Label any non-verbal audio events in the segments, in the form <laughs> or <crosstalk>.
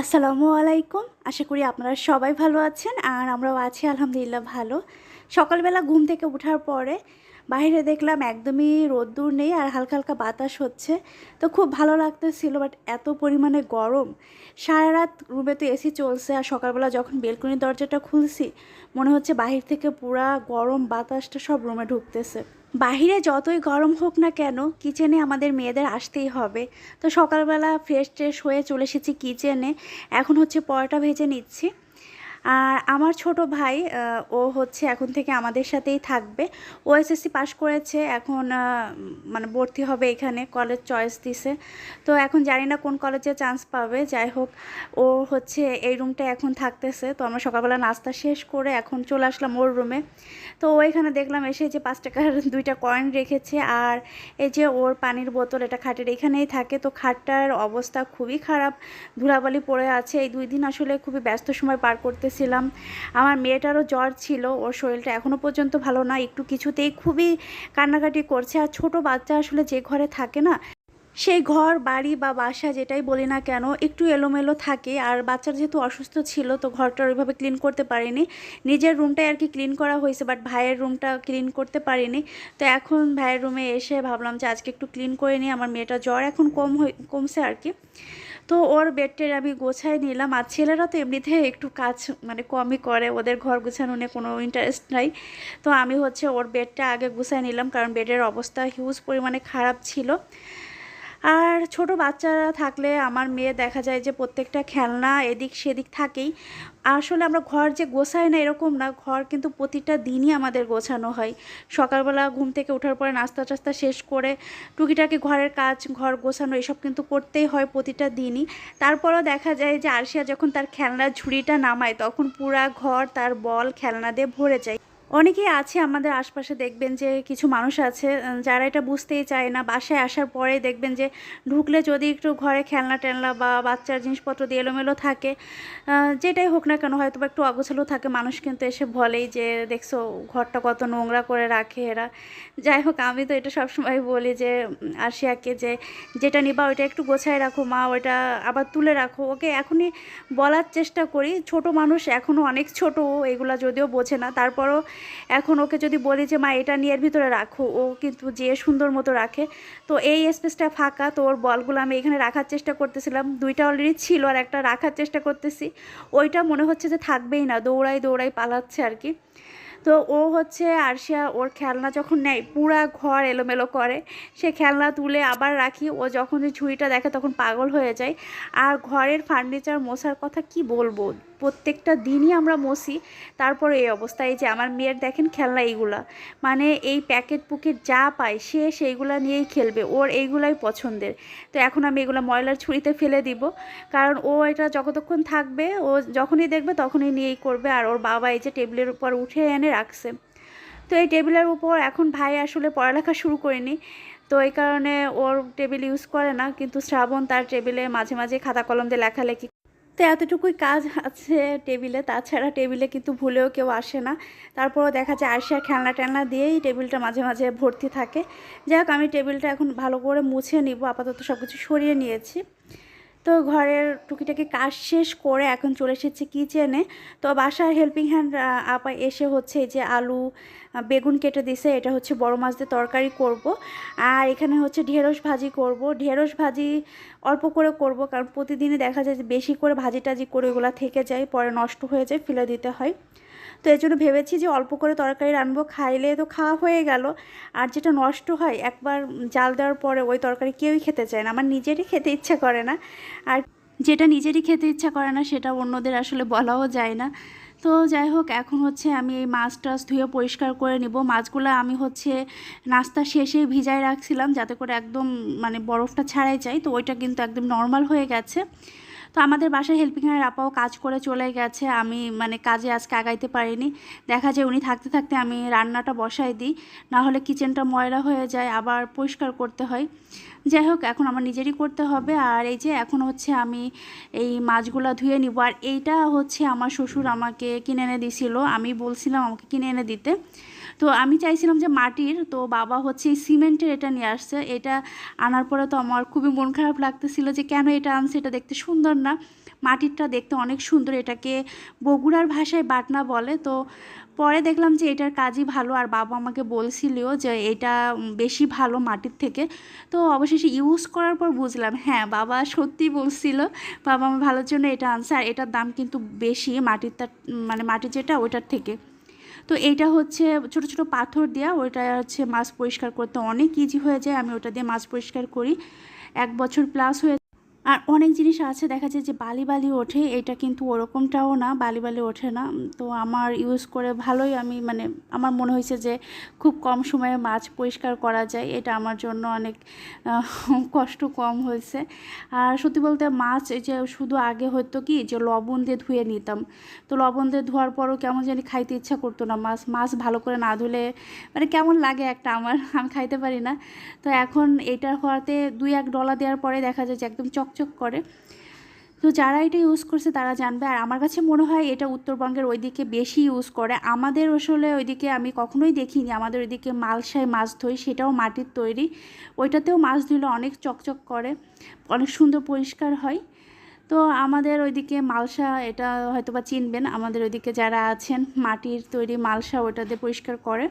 আসসালামু আলাইকুম। আশা করি আপনারা সবাই ভালো আছেন আর আমরাও আছি, আলহামদুলিল্লাহ ভালো। সকালবেলা ঘুম থেকে ওঠার পরে বাইরে দেখলাম একদমই রোদ্দুর নেই আর হালকা হালকা বাতাস হচ্ছে। তো খুব ভালো লাগতেছিল বাট এত পরিমাণে গরম। সারা রাত রুমে তো এসি চলছে আর সকালবেলা যখন বেলকনির দরজাটা খুলছি, মনে হচ্ছে বাহির থেকে পুরা গরম বাতাসটা সব রুমে ঢুকতেছে। বাহিরে যতই গরম হোক না কেন কিচেনে আমাদের মেয়েদের আসতেই হবে। তো সকালবেলা ফ্রেশ ট্রেশ হয়ে চলে এসেছি কিচেনে এখন হচ্ছে পরোটা ভেজে নিচ্ছি। আর আমার ছোট ভাই ও হচ্ছে এখন থেকে আমাদের সাথেই থাকবে। ও এসএসসি পাশ করেছে, এখন মানে ভর্তি হবে এখানে কলেজ চয়েস দিছে। তো এখন জানি না কোন কলেজে চান্স পাবে। যাই হোক, ও হচ্ছে এই রুমটা এখন থাকতেছে। তো আমরা সকালবেলা নাস্তা শেষ করে এখন চলে আসলাম ওর রুমে তো ও এখানে দেখলাম এসে যে পাঁচ টাকার <laughs> দুইটা কয়েন রেখেছে আর এই যে ওর পানির বোতল, এটা খাটের এখানেই থাকে। তো খাটটার অবস্থা খুবই খারাপ, ধুলাবালি পড়ে আছে। এই দুই দিন আসলে খুবই ব্যস্ত সময় পার করতেছিলাম আমার মেয়েটারও জ্বর ছিল, ওর শরীরটা এখনও পর্যন্ত ভালো না, একটু কিছুতেই খুবই কান্নাকাটি করছে। আর ছোট বাচ্চা আসলে যে ঘরে থাকে না, সেই ঘর, বাড়ি বা বাসা যেটাই বলি না কেন, একটু এলোমেলো থাকে। আর বাচ্চার যেহেতু অসুস্থ ছিল, তো ঘরটা ওইভাবে ক্লিন করতে পারিনি। নিজের রুমটাই আর কি ক্লিন করা হয়েছে বাট ভাইয়ের রুমটা ক্লিন করতে পারিনি। তো এখন ভাইয়ের রুমে এসে ভাবলাম যে আজকে একটু ক্লিন করে নিই। আমার মেয়েটা জ্বর এখন কম কমছে আর কি। তো ওর বেডটের আমি গোছাই নিলাম। আর ছেলেরা তো এমনিতে একটু কাজ মানে কমই করে, ওদের ঘর গুছানো নিয়ে কোনো ইন্টারেস্ট নাই। তো আমি হচ্ছে ওর বেডটা আগে গুছাই নিলাম, কারণ বেডের অবস্থা হিউজ পরিমাণে খারাপ ছিল। আর ছোট বাচ্চারা থাকলে আমার মেয়ে দেখা যায় যে প্রত্যেকটা খেলনা এদিক সেদিক থাকেই। আসলে আমরা ঘর যে গোছাই না এরকম না, ঘর কিন্তু প্রতিটা দিনই আমাদের গোছানো হয়। সকালবেলা ঘুম থেকে ওঠার পরে নাস্তা টাস্তা শেষ করে টুকিটাকি ঘরের কাজ, ঘর গোছানো এসব কিন্তু করতেই হয় প্রতিটা দিনই। তারপরও দেখা যায় যে আরশিয়া যখন তার খেলনার ঝুড়িটা নামায়, তখন পুরা ঘর তার বল খেলনা দিয়ে ভরে যায়। অনেকেই আছে আমাদের আশপাশে দেখবেন যে কিছু মানুষ আছে যারা এটা বুঝতেই চায় না। বাসায় আসার পরে দেখবেন যে ঢুকলে যদি একটু ঘরে খেলনা টেলনা বা বাচ্চার জিনিসপত্র দিয়ে এলোমেলো থাকে যেটাই হোক না কেন হয়তো বা একটু অগোছালো থাকে মানুষ কিন্তু এসে বলেই যে দেখছ ঘরটা কত নোংরা করে রাখে এরা। যাই হোক আমি তো এটা সবসময় বলি যে উম, আরশিয়াকে যে যেটা নিবা ওইটা একটু গোছায় রাখো মা ওইটা আবার তুলে রাখো। ওকে এখনই বলার চেষ্টা করি। ছোট মানুষ এখনও অনেক ছোট এগুলা যদিও বোঝে না। তারপরও এখন ওকে যদি বলি যে, মা, এটা নিয়ে ভিতরে রাখো। ও কিন্তু যে সুন্দর মতো রাখে। তো এই স্পেসটা ফাঁকা, তো ওর বলগুলো আমি এখানে রাখার চেষ্টা করতেছিলাম। দুইটা অলরেডি ছিল আর একটা রাখার চেষ্টা করতেছি। ওইটা মনে হচ্ছে যে থাকবেই না দৌড়াই দৌড়াই পালাচ্ছে আর কি। তো ও হচ্ছে আরশিয়া, ওর খেলনা যখন নেয়, পুরা ঘর এলোমেলো করে। সে খেলনা তুলে আবার রাখি। ও যখন ঝুড়িটা দেখে তখন পাগল হয়ে যায়। আর ঘরের ফার্নিচার মোছার কথা কি বলব? প্রত্যেকটা দিনই আমরা মসি। তারপরে এই অবস্থা, এই যে আমার মেয়ের দেখেন খেলনা এইগুলা। মানে এই প্যাকেট পুকেট যা পায়, সে সেইগুলা নিয়েই খেলবে। ওর এইগুলাই পছন্দের। তো এখন আমি এগুলো ময়লার ছুরিতে ফেলে দিব। কারণ ও এটা যতক্ষণ থাকবে, ও যখনই দেখবে তখনই নিয়েই করবে। আর ওর বাবা এই যে টেবিলের উপর উঠে এনে রাখছে। তো এই টেবিলের উপর এখন ভাই আসলে পড়ালেখা শুরু করেনি। তো এই কারণে ওর টেবিল ইউজ করে না। কিন্তু শ্রাবণ তার টেবিলে মাঝে মাঝে খাতা কলম দিয়ে লেখালেখি তো এতটুকুই কাজ আছে টেবিলে। তাছাড়া টেবিলে কিন্তু ভুলেও কেউ আসে না। তারপরও দেখা যায় আসিয়া খেলনা টেলনা দিয়েই টেবিলটা মাঝে মাঝে ভর্তি থাকে। যাই হোক, আমি টেবিলটা এখন ভালো করে মুছে নিব। আপাতত সব কিছু সরিয়ে নিয়েছি। তো ঘরের টুকিটাকি কাজ শেষ করে এখন চলে এসেছে কিচেনে। তো বাসার হেল্পিং হ্যান্ড আপা এসে হচ্ছে যে আলু বেগুন কেটে দিছে, এটা হচ্ছে বড় মাছ দিয়ে তরকারি করব। আর এখানে হচ্ছে ঢেঁড়স ভাজি করব। ঢেঁড়স ভাজি অল্প করে করব কারণ প্রতিদিনই দেখা যায় যে বেশি করে ভাজি টাজি করে ওগুলো থেকে যায়, পরে নষ্ট হয়ে যায়, ফেলে দিতে হয়। তো এই জন্য ভেবেছি যে অল্প করে তরকারি রানবো খাইলে তো খাওয়া হয়ে গেল। আর যেটা নষ্ট হয়, একবার জাল দেওয়ার পরে ওই তরকারি কেউই খেতে চায় না। আমার নিজেরই খেতে ইচ্ছা করে না। আর যেটা নিজেরই খেতে ইচ্ছা করে না, সেটা অন্যদের আসলে বলাও যায় না। তো যাই হোক, এখন হচ্ছে আমি এই মাছ টাছ ধুয়ে পরিষ্কার করে নিব। মাছগুলো আমি হচ্ছে নাস্তা শেষে ভিজায় রাখছিলাম, যাতে করে একদম মানে বরফটা ছাড়াই যায়। তো ওইটা কিন্তু একদম নর্মাল হয়ে গেছে। তো আমাদের বাসায় হেল্পিং হ্যান্ড আপাও কাজ করে চলে গেছে। আমি মানে কাজে আজকে আগাইতে পারিনি। দেখা যায় উনি থাকতে থাকতে আমি রান্নাটা বসাই দিই, নাহলে কিচেনটা ময়লা হয়ে যায়, আবার পরিষ্কার করতে হয়। যাই হোক, এখন আমার নিজেরই করতে হবে। আর এই যে এখন হচ্ছে আমি এই মাছগুলো ধুয়ে নিব। আর এইটা হচ্ছে আমার শ্বশুর আমাকে কিনে এনে দিছিল। আমি বলছিলাম আমাকে কিনে এনে দিতে। তো আমি চাইছিলাম যে মাটির, তো বাবা হচ্ছে সিমেন্টের এটা নিয়ে আসছে। এটা আনার পরে তো আমার খুবই মন খারাপ লাগতেছিল যে কেন এটা আনছে, এটা দেখতে সুন্দর না। মাটিরটা দেখতে অনেক সুন্দর, এটাকে বগুড়ার ভাষায় বাটনা বলে। তো পরে দেখলাম যে এটার কাজই ভালো, আর বাবা আমাকে বলছিলও যে এটা বেশি ভালো মাটির থেকে। তো অবশেষে ইউজ করার পর বুঝলাম হ্যাঁ বাবা সত্যি বলছিল, বাবা আমার ভালোর জন্য এটা আনছে, আর এটার দাম কিন্তু বেশি মাটিরটা মানে মাটির যেটা ওইটার থেকে। তো এইটা হচ্ছে ছোট ছোট পাথর দেওয়া ওইটা হচ্ছে মাছ পরিষ্কার করতে অনেক ইজি হয়ে যায়। আমি ওটা দিয়ে মাছ পরিষ্কার করি। এক বছর প্লাস হয়ে আর অনেক জিনিস আছে, দেখা যায় যে বালি বালি ওঠে, এটা কিন্তু ওরকমটাও না, বালি বালি ওঠে না। তো আমার ইউজ করে ভালোই আমি মানে আমার মনে হয়েছে যে খুব কম সময়ে মাছ পরিষ্কার করা যায়, এটা আমার জন্য অনেক <laughs> কষ্ট কম হয়েছে। আর সত্যি বলতে মাছ, এই যে শুধু আগে হতো কি, যে লবণ দিয়ে ধুয়ে নিতাম। তো লবণ দিয়ে ধোয়ার পরও কেমন জানি খাইতে ইচ্ছা করতো না, মাছ মাছ ভালো করে না ধুলে মানে কেমন লাগে একটা আমার, <laughs> আমি খাইতে পারি না। তো এখন এটার হওয়াতে দুই এক ডলা দেওয়ার পরে দেখা যায় যে একদম চকচক করে। তো যারা এটা ইউজ করছে তারা জানবে। আর আমার কাছে মনে হয় এটা উত্তরবঙ্গের ওইদিকে বেশি ইউজ করে। আমাদের আসলে ওইদিকে আমি কখনোই দেখিনি। আমাদের ওইদিকে মালসায় মাছ ধুই সেটাও মাটির তৈরি। ওইটাতেও মাছ ধুলে অনেক চকচক করে, অনেক সুন্দর পরিষ্কার হয়। তো আমাদের ওইদিকে মালসা এটা হয়তো বা চিনবেন। আমাদের ওইদিকে যারা আছেন, মাটির তৈরি মালসা ওটা দিয়ে পরিষ্কার করে।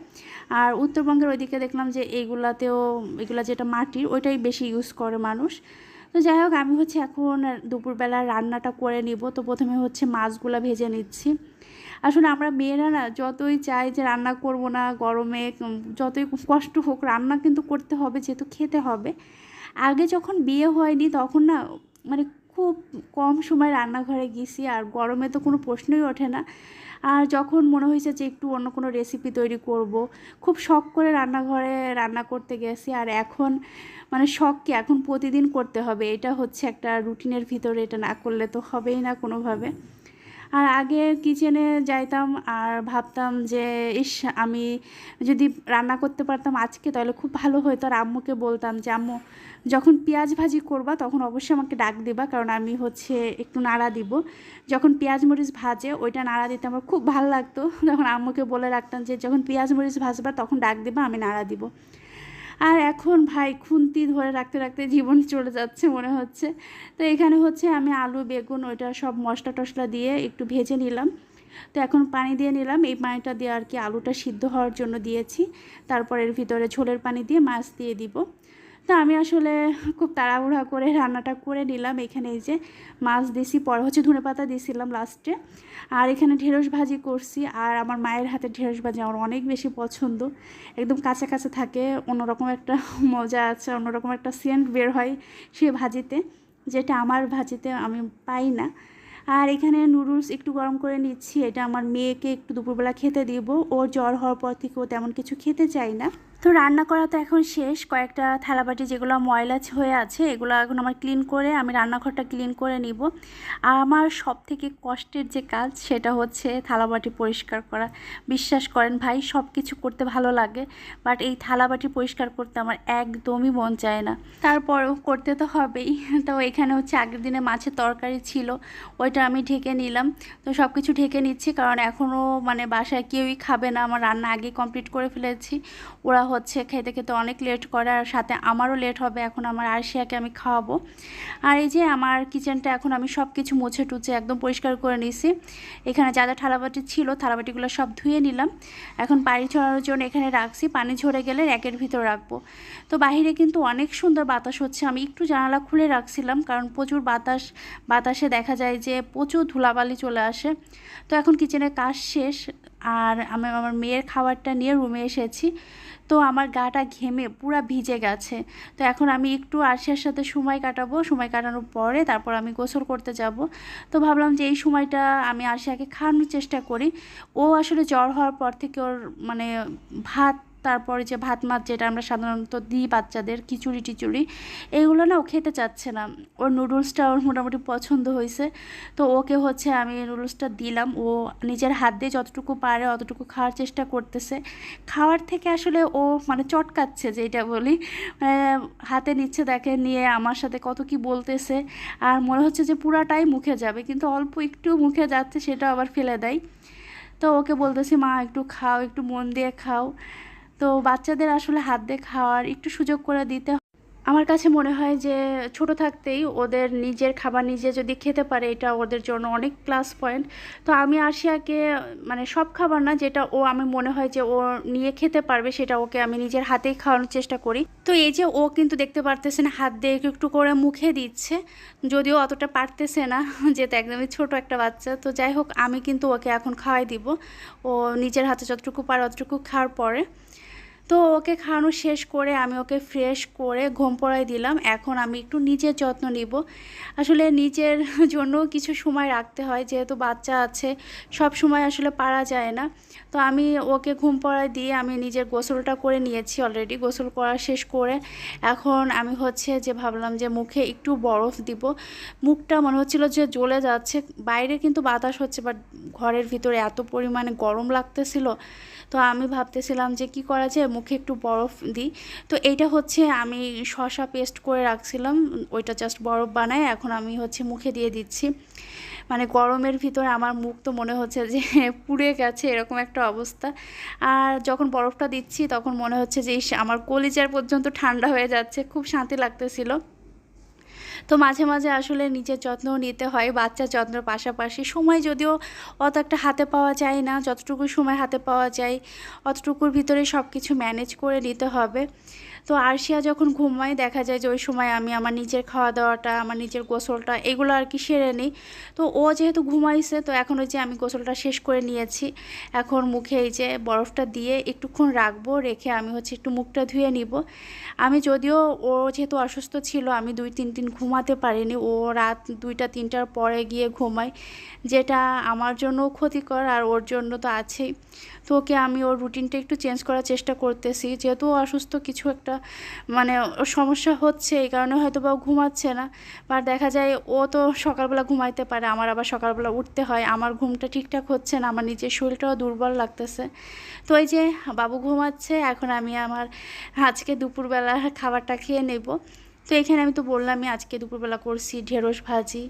আর উত্তরবঙ্গের ওইদিকে দেখলাম যে এইগুলাতেও এগুলা যেটা মাটির, ওইটাই বেশি ইউজ করে মানুষ। তো যাই হোক, আমি হচ্ছে এখন দুপুরবেলা রান্নাটা করে নিব। তো প্রথমে হচ্ছে মাছগুলো ভেজে নিচ্ছি। আসলে আমরা মেয়েরা না যতই চাই যে রান্না করব না গরমে যতই কষ্ট হোক রান্না কিন্তু করতে হবে, যেহেতু খেতে হবে। আগে যখন বিয়ে হয়নি তখন না মানে খুব কম সময় রান্নাঘরে গেছি, আর গরমে তো কোনো প্রশ্নই ওঠে না। আর যখন মনে হয়েছে যে একটু অন্য কোনো রেসিপি তৈরি করব, খুব শখ করে রান্নাঘরে রান্না করতে গেছি। আর এখন মানে শখকে এখন প্রতিদিন করতে হবে। এটা হচ্ছে একটা রুটিনের ভিতরে, এটা না করলে তো হবেই না কোনোভাবে। আর আগে কিচেনে যাইতাম আর ভাবতাম যে, ইস, আমি যদি রান্না করতে পারতাম আজকে, তাহলে খুব ভালো হতো আর আম্মুকে বলতাম যে, আম্মু, যখন পেঁয়াজ ভাজি করবা, তখন অবশ্যই আমাকে ডাক দিবা, কারণ আমি হচ্ছে একটু নাড়া দিব। যখন পেঁয়াজ মরিচ ভাজে, ওইটা নাড়া দিতে আমার খুব ভালো লাগতো। তখন আম্মুকে বলে রাখতাম যে, যখন পেঁয়াজ মরিচ ভাজবা, তখন ডাক দিবা, আমি নাড়া দিব। আর এখন ভাই খুন্তি ধরে রাখতে রাখতে জীবন চলে যাচ্ছে মনে হচ্ছে। তো এখানে হচ্ছে আমি আলু, বেগুন, ওইটা সব মশলা টশলা দিয়ে একটু ভেজে নিলাম। তো এখন পানি দিয়ে নিলাম। এই পানিটা দিয়ে আর কি আলুটা সিদ্ধ হওয়ার জন্য দিয়েছি। তারপর এর ভিতরে ঝোলের পানি দিয়ে মাছ দিয়ে দিব। তো আমি আসলে খুব তাড়াহুড়া করে রান্নাটা করে নিলাম এখানে এই যে মাছ দিছি, পরে হচ্ছে ধনে পাতা দিয়েছিলাম লাস্টে আর এখানে ঢেঁড়স ভাজি করছি, আর আমার মায়ের হাতে ঢেঁড়স ভাজি আমার অনেক বেশি পছন্দ। একদম কাছে কাছে থাকে, অন্যরকম একটা <laughs> মজা আছে, অন্যরকম একটা সেন্ট বের হয় সে ভাজিতে, যেটা আমার ভাজিতে আমি পাই না। আর এখানে নুডলস একটু গরম করে নিচ্ছি, এটা আমার মেয়েকে একটু দুপুরবেলা খেতে দিব, ওর জ্বর হওয়ার পর থেকে ও তেমন কিছু খেতে চায় না। তো রান্না করা তো এখন শেষ। কয়েকটা থালাবাটি যেগুলো ময়লা হয়ে আছে, এগুলো এখন আমার ক্লিন করে আমি রান্নাঘরটা ক্লিন করে নিব। আর আমার সব থেকে কষ্টের যে কাজ, সেটা হচ্ছে থালাবাটি পরিষ্কার করা। বিশ্বাস করেন ভাই সব কিছু করতে ভালো লাগে বাট এই থালাবাটি পরিষ্কার করতে আমার একদমই মন চায় না। তারপরও করতে তো হবেই। তো এখানে হচ্ছে আগের দিনে মাছের তরকারি ছিল, ওইটা আমি ঢেকে নিলাম। তো সব কিছু ঢেকে নিচ্ছি, কারণ এখনও মানে বাসায় কেউই খাবে না। আমার রান্না আগে কমপ্লিট করে ফেলেছি। ওরা হচ্ছে, খেতে খেতে অনেক লেট করে আর সাথে আমারও লেট হবে, এখন আমার আরশিয়াকে আমি খাওয়াবো। আর এই যে আমার কিচেনটা এখন আমি সব কিছু মুছে টুছে একদম পরিষ্কার করে নিয়েছি। এখানে যা যা থালাবাটি ছিল, থালাবাটিগুলো সব ধুয়ে নিলাম। এখন পানি ঝরানোর জন্য এখানে রাখছি, পানি ঝরে গেলে র্যাকের ভিতর রাখব। তো বাহিরে কিন্তু অনেক সুন্দর বাতাস হচ্ছে, আমি একটু জানালা খুলে রাখছিলাম, কারণ প্রচুর বাতাস, বাতাসে দেখা যায় যে প্রচুর ধুলাবালি চলে আসে। তো এখন কিচেনের কাজ শেষ আর আমি আমার মেয়ের খাবারটা নিয়ে রুমে এসেছি। তো আমার গাটা ঘেমে পুরা ভিজে গেছে। তো এখন আমি একটু আরশিয়ার সাথে সময় কাটাবো। সময় কাটানোর পরে তারপর আমি গোসল করতে যাব। তো ভাবলাম যে এই সময়টা আমি আরশিয়াকে খাওয়ানোর চেষ্টা করি। ও আসলে জ্বর হওয়ার পর থেকে ওর মানে ভাত তারপরে যে ভাত মাছ যেটা আমরা সাধারণত দিই বাচ্চাদের, খিচুড়ি টিচুড়ি, এগুলো না ও খেতে চাচ্ছে না। ওর নুডলসটা ওর মোটামুটি পছন্দ হয়েছে। তো ওকে হচ্ছে আমি নুডলসটা দিলাম। ও নিজের হাত দিয়ে যতটুকু পারে অতটুকু খাওয়ার চেষ্টা করতেছে। খাওয়ার থেকে আসলে ও মানে চটকাচ্ছে যেটা বলি। হাতে নিচ্ছে দেখে, নিয়ে আমার সাথে কত কি বলতেছে। আর মনে হচ্ছে যে পুরাটাই মুখে যাবে, কিন্তু অল্প একটু মুখে যাচ্ছে সেটা আবার ফেলে দেয়। তো ওকে বলতেছি, মা, একটু খাও, একটু মন দিয়ে খাও। তো বাচ্চাদের আসলে হাত দিয়ে খাওয়ার একটু সুযোগ করে দিতে আমার কাছে মনে হয় যে ছোট থাকতেই ওদের নিজের খাবার নিজে যদি খেতে পারে, এটা ওদের জন্য অনেক প্লাস পয়েন্ট তো আমি আরশিয়াকে মানে সব খাবার না যেটা ও আমি মনে হয় যে ও নিয়ে খেতে পারবে সেটা ওকে আমি নিজের হাতেই খাওয়ানোর চেষ্টা করি। তো এই যে ও কিন্তু দেখতে পারতেছে না, হাত দিয়ে একটু একটু করে মুখে দিচ্ছে, যদিও অতটা পারতেছে না, যেহেতু একদমই ছোট একটা বাচ্চা। তো যাই হোক, আমি কিন্তু ওকে এখন খাওয়াই দিব। ও নিজের হাতে যতটুকু পারে অতটুকু খাওয়ার পরে। তো ওকে খাওয়ানো শেষ করে আমি ওকে ফ্রেশ করে ঘুম পড়াই দিলাম। এখন আমি একটু নিজের যত্ন নিব। আসলে নিজের <laughs> জন্য কিছু সময় রাখতে হয়, যেহেতু বাচ্চা আছে, সব সময় আসলে পারা যায় না। তো আমি ওকে ঘুম পড়াই দিয়ে আমি নিজের গোসলটা করে নিয়েছি অলরেডি গোসল করা শেষ করে। এখন আমি হচ্ছে যে ভাবলাম যে মুখে একটু বরফ দিব। মুখটা মনে হচ্ছিল যে জ্বলে যাচ্ছে। বাইরে কিন্তু বাতাস হচ্ছে বাট ঘরের ভিতরে এত পরিমাণে গরম লাগতেছিল। তো আমি ভাবতেছিলাম যে কি করা যায়, মুখে একটু বরফ দিই। তো এইটা হচ্ছে আমি শসা পেস্ট করে রাখছিলাম, ওইটা জাস্ট বরফ বানায় এখন আমি হচ্ছে মুখে দিয়ে দিচ্ছি। মানে গরমের ভিতরে আমার মুখ তো মনে হচ্ছে যে <laughs> পুড়ে গেছে, এরকম একটা অবস্থা। আর যখন বরফটা দিচ্ছি তখন মনে হচ্ছে যে আমার কলিজার পর্যন্ত ঠান্ডা হয়ে যাচ্ছে, খুব শান্তি লাগতেছিল। তো মাঝে মাঝে আসলে নিজের যত্ন নিতে হয়, বাচ্চার যত্নের পাশাপাশি। সময় যদিও অত একটা হাতে পাওয়া যায় না, যতটুকু সময় হাতে পাওয়া যায়, অতটুকুর ভিতরে সব কিছু ম্যানেজ করে নিতে হবে। তো আরশিয়া যখন ঘুমায়, দেখা যায় যে ওই সময় আমি আমার নিজের খাওয়া দাওয়াটা আমার নিজের গোসলটা এগুলো আর কি সেরে নিই। তো ও যেহেতু ঘুমাইছে, তো এখন ওই যে আমি গোসলটা শেষ করে নিয়েছি। এখন মুখে এই যে বরফটা দিয়ে একটুক্ষণ রাখব, রেখে আমি হচ্ছে একটু মুখটা ধুয়ে নিব। আমি যদিও ও যেহেতু অসুস্থ ছিল, আমি দুই, তিন দিন ঘুমাতে পারিনি। ও রাত দুইটা, তিনটার পরে গিয়ে ঘুমায়, যেটা আমার জন্য ক্ষতিকর আর ওর জন্য তো আছেই। তো ওকে আমি ওর রুটিনটা একটু চেঞ্জ করার চেষ্টা করতেছি। যেহেতু অসুস্থ, কিছু একটা মানে ওর সমস্যা হচ্ছে, এই কারণে হয়তো বা ঘুমাচ্ছে না। বা দেখা যায় ও তো সকালবেলা ঘুমাইতে পারে, আমার আবার সকালবেলা উঠতে হয়। আমার ঘুমটা ঠিকঠাক হচ্ছে না, আমার নিজের শরীরটাও দুর্বল লাগতেছে। তো এই যে, বাবু ঘুমাচ্ছে, এখন আমি আমার আজকে দুপুরবেলা খাবারটা খেয়ে নেব। তো এখানে আমি তো বললামই আজকে দুপুরবেলা করছি ঢেঁড়স ভাজি।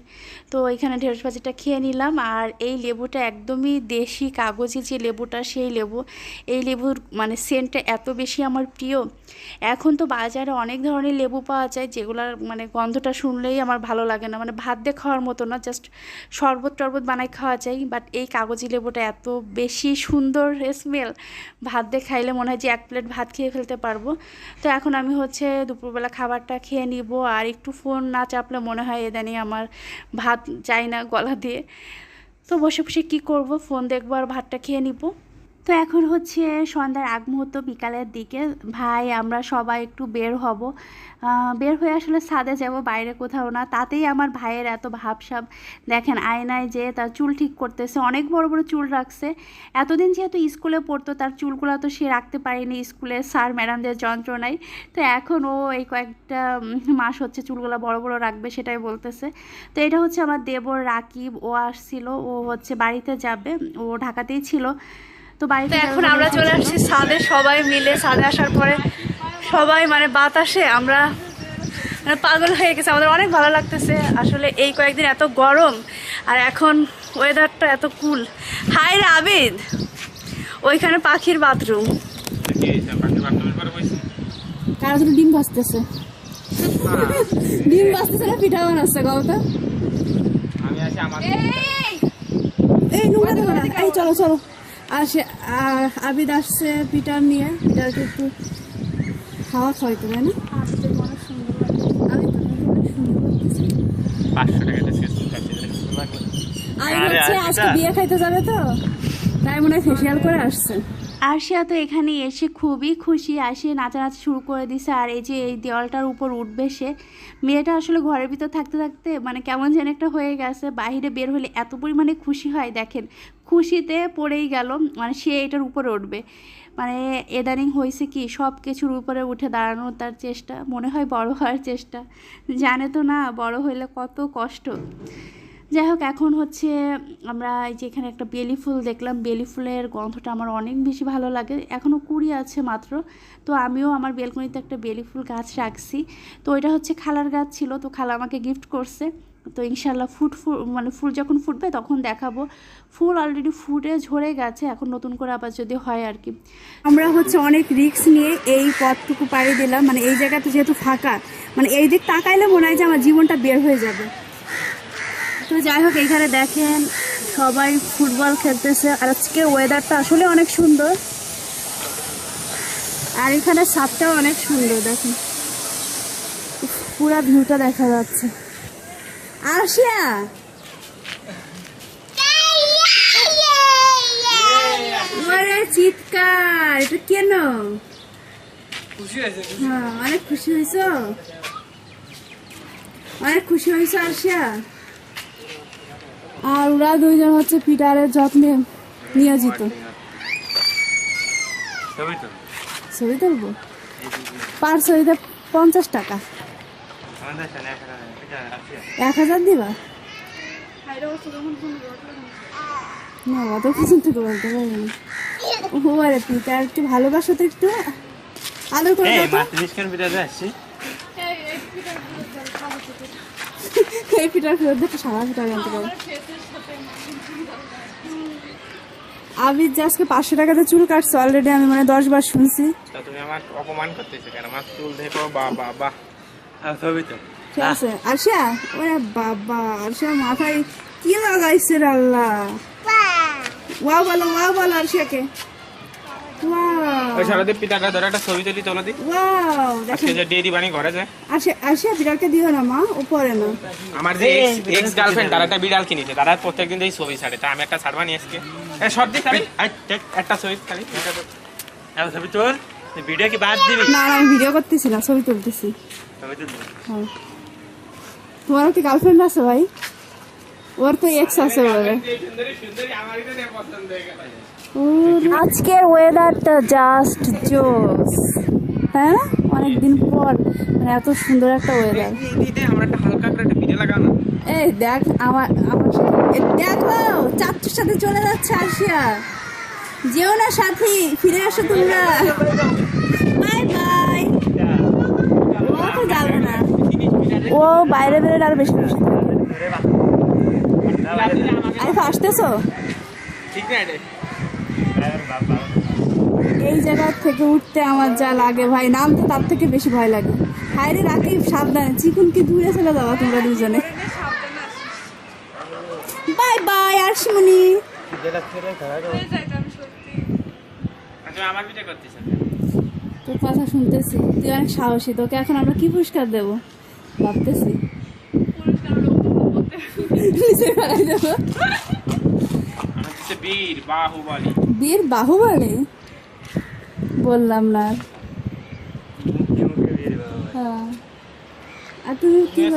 তো এখানে ঢেঁড়স ভাজিটা খেয়ে নিলাম আর এই লেবুটা একদমই দেশি কাগজি যে লেবুটা, সেই লেবু। এই লেবুর মানে সেন্টটা এত বেশি আমার প্রিয়। এখন তো বাজারে অনেক ধরনের লেবু পাওয়া যায় যেগুলোর মানে গন্ধটা শুনলেই আমার ভালো লাগে না। মানে ভাত দিয়ে খাওয়ার মতো না জাস্ট শরবত টরবত বানাই খাওয়া যায়। বাট এই কাগজি লেবুটা এত বেশি সুন্দর স্মেল ভাত দিয়ে খাইলে মনে হয় যে এক প্লেট ভাত খেয়ে ফেলতে পারব। তো এখন আমি হচ্ছে দুপুরবেলা খাবারটা খেয়ে নিব আর একটু ফোন না চাপলে মনে হয় এদানি আমার ভাত চাই না গলা দিয়ে। তো বসে বসে কি করব? ফোন দেখব আর ভাতটা খেয়ে নিব। তো এখন হচ্ছে সন্ধ্যার আগ মুহূর্ত বিকালের দিকে। ভাই, আমরা সবাই একটু বের হব। বের হয়ে আসলে ছাদে যাব, বাইরে কোথাও না। তাতেই আমার ভাইয়ের এত ভাবসাব। দেখেন, আয়নায় যে তার চুল ঠিক করতেছে, অনেক বড় বড় চুল রাখছে। এতদিন যেহেতু স্কুলে পড়তো, তার চুলগুলো তো সে রাখতে পারেনি স্কুলে, স্যার ম্যাডামদের যন্ত্রণায়। তো এখন ও এই কয়েকটা মাস হচ্ছে চুলগুলো বড় বড় রাখবে সেটাই বলতেছে। তো এটা হচ্ছে আমার দেবর রাকিব। ও আসছিল, ও হচ্ছে বাড়িতে যাবে। ও ঢাকাতেই ছিল। তো বাড়িতে এখন আমরা চলে আসছি ছাদে সবাই মিলে ছাদে আসার পরে সবাই মানে বাতাসে আমরা মানে পাগল হয়ে গেছে আমাদের অনেক ভালো লাগতেছে আসলে এই কয়েকদিন এত গরম আর এখন ওয়েদারটা এত কুল হাই রে আবিদ ওইখানে পাখির বাথরুম কারা দুটো ডিম ভাজতেছে ডিম ভাজতেছে না পিঠা বানাচ্ছে গবতা আমি এই নোংরা দেখো না এই চলো চলো আর সে আর আবিদ আসছে পিটার নিয়ে। পিটার একটু খাওয়া খাওয়াইতে তাই না? আর। পাঁচশো টাকা হচ্ছে আজকে বিয়ে খাইতে যাবে তো? তাই মনে হয় ফেসিয়াল করে আসছে। আরশিয়া তো এখানে এসে খুবই খুশি, আসে, নাচানাচি শুরু করে দিছে। আর এই যে এই দেওয়ালটার উপর উঠবে সে, মেয়েটা আসলে ঘরের ভিতর থাকতে থাকতে মানে কেমন যেন একটা হয়ে গেছে। বাইরে বের হলে এত পরিমাণে খুশি হয়, দেখেন। খুশিতে পড়েই গেল মানে সে এটার উপরে উঠবে। মানে এদানিং হয়েছে কি সব কিছুর উপরে উঠে দাঁড়ানোর তার চেষ্টা, মনে হয় বড় হওয়ার চেষ্টা। জানে তো না, বড় হইলে কত কষ্ট। যাই হোক এখন হচ্ছে আমরা এই যে এখানে একটা বেলি ফুল দেখলাম। বেলি ফুলের গন্ধটা আমার অনেক বেশি ভালো লাগে। এখনও কুড়ি আছে মাত্র। তো আমিও আমার বেলকনিতে একটা বেলি ফুল গাছ রাখছি। তো এটা হচ্ছে খালার গাছ ছিল, তো খালা আমাকে গিফট করছে। তো ইনশাল্লাহ ফুট ফুল মানে ফুল যখন ফুটবে তখন দেখাবো। ফুল অলরেডি ফুটে ঝরে গেছে, এখন নতুন করে আবার যদি হয় আর কি। আমরা হচ্ছে অনেক রিস্ক নিয়ে এই পথটুকু পাড়ি দিলাম। মানে এই জায়গাটা যেহেতু ফাঁকা মানে এই দিক তাকাইলে মনে হয় যে আমার জীবনটা বের হয়ে যাবে। তো যাই হোক এইখানে দেখেন সবাই ফুটবল খেলতেছে। আর আজকে ওয়েদারটা আসলে অনেক সুন্দর। আর এখানে ছাদটাও অনেক সুন্দর দেখেন। পুরা ভিউটা দেখা যাচ্ছে। আসিয়া চিৎকার! এটা কেন? হ্যাঁ, অনেক খুশি হয়েছ? অনেক খুশি হয়েছ আরশিয়া? আর ওরা দুইজন হচ্ছে পিটারের যত্নে নিয়োজিত। ছবি তুলবো? পার ছবিতে পঞ্চাশ টাকা। এক হাজার দিবা? না অত কিছু থেকে বলতে পারব না। ও আরে পিটার একটু ভালোবাসো তো একটু। আদর করে এই ফেরত দিয়ে একটা সাদা পিটার আনতে পারো। আবির যে আজকে পাঁচশো টাকাতে চুল কাটছে অলরেডি আমি মানে দশ বার শুনছি। তুমি আমার অপমান করতেছো কেন? আমার চুল দেখো বা বা বা আর ছবি তো। ঠিক আছে ওরে বাবা আরশিয়া মাথায় কি লাগাইছে আল্লাহ? ওয়াও বলো ওয়াও বলো আরশিয়াকে। ওয়াও ওই সারাদিন পিতাটা ধরে একটা ছবি তুলি তোলো দি। ওয়াও আজকে যে ডেরি বানি ঘরে যায় আরশিয়া আরশিয়া বিড়ালকে দিও না মা ও পরে না। আমার যে এক্স গার্লফ্রেন্ড তারা একটা বিড়াল কিনেছে তারা প্রত্যেকদিন এই ছবি ছাড়ে তা আমি একটা ছাড়বা নিয়ে আজকে। শর্ট দি খালি। একটা ছবি খালি। ছবি তোর ভিডিও কি বাদ দিবি? না না, আমি ভিডিও করতেছি না ছবি তুলতেছি। ছবি তুলবি? হ্যাঁ। তোমারও কি গার্লফ্রেন্ড আছে ভাই? ওর তো এক্স আছে ওরে সুন্দরী সুন্দরী আমারই তো পছন্দ হয়ে গেল। আজকের ওয়েদারটা জাস্ট জোস তাই না অনেকদিন পর। মানে এত সুন্দর একটা ওয়েদার এই দেখ আমার আমার সাথে দেখো চাচ্চুর সাথে চলে যাচ্ছে আরশিয়া যেও না সাথী ফিরে আসো তোমরা। বাই বাই ও তো যাবে না। ও বাইরে বেরোলে আর বেশি থাকবে আরে আসতেছো? ঠিক না রে। এই জায়গা থেকে উঠতে আমার যা লাগে ভাই নামতে তার থেকে বেশি ভয় লাগে। হায়রে রাকিব সাবধানে। চিকুন কি দূরে চলে যাওয়া তোমরা দুজনে? বাই বাই করতেছ তোর কথা শুনতেছি। তুই অনেক সাহসী তোকে এখন আমরা কি পুরস্কার দেবো? ভাবতেছি। নিচে দেবো। বীর বাহুবলী। বীর বাহুবলী বললাম না আর। হ্যাঁ। আর তুমি কি <laughs>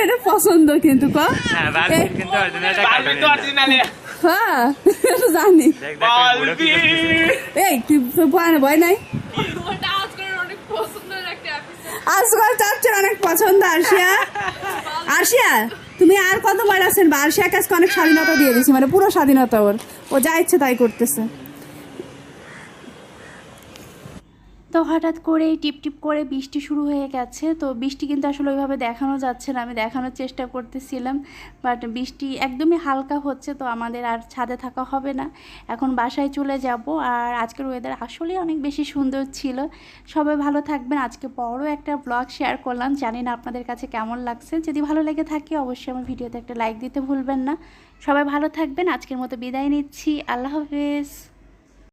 এটা পছন্দ কিন্তু ক হ্যাঁ হ্যাঁ <laughs> জানি। এই তুই ভয় নাই? আজকাল চাচ্ছে অনেক পছন্দ আরশিয়া। আরশিয়া, তুমি আর কত মার আছেন বা? আরশিয়া কাছকে অনেক স্বাধীনতা দিয়ে দিছি মানে পুরো স্বাধীনতা ওর। ও যা ইচ্ছে তাই করতেছে। তো হঠাৎ করে টিপ টিপ করে বৃষ্টি শুরু হয়ে গেছে। তো বৃষ্টি কিন্তু আসলে ওইভাবে দেখানো যাচ্ছে না। আমি দেখানোর চেষ্টা করতেছিলাম বাট বৃষ্টি একদমই হালকা হচ্ছে, তো আমাদের আর ছাদে থাকা হবে না। এখন বাসায় চলে যাব। আর আজকের ওয়েদার আসলেই অনেক বেশি সুন্দর ছিল। সবাই ভালো থাকবেন। আজকে বড় একটা ব্লগ শেয়ার করলাম। জানি না আপনাদের কাছে কেমন লাগছে। যদি ভালো লেগে থাকে, অবশ্যই আমার ভিডিওতে একটা লাইক দিতে ভুলবেন না। সবাই ভালো থাকবেন। আজকের মতো বিদায় নিচ্ছি। আল্লাহ হাফেজ।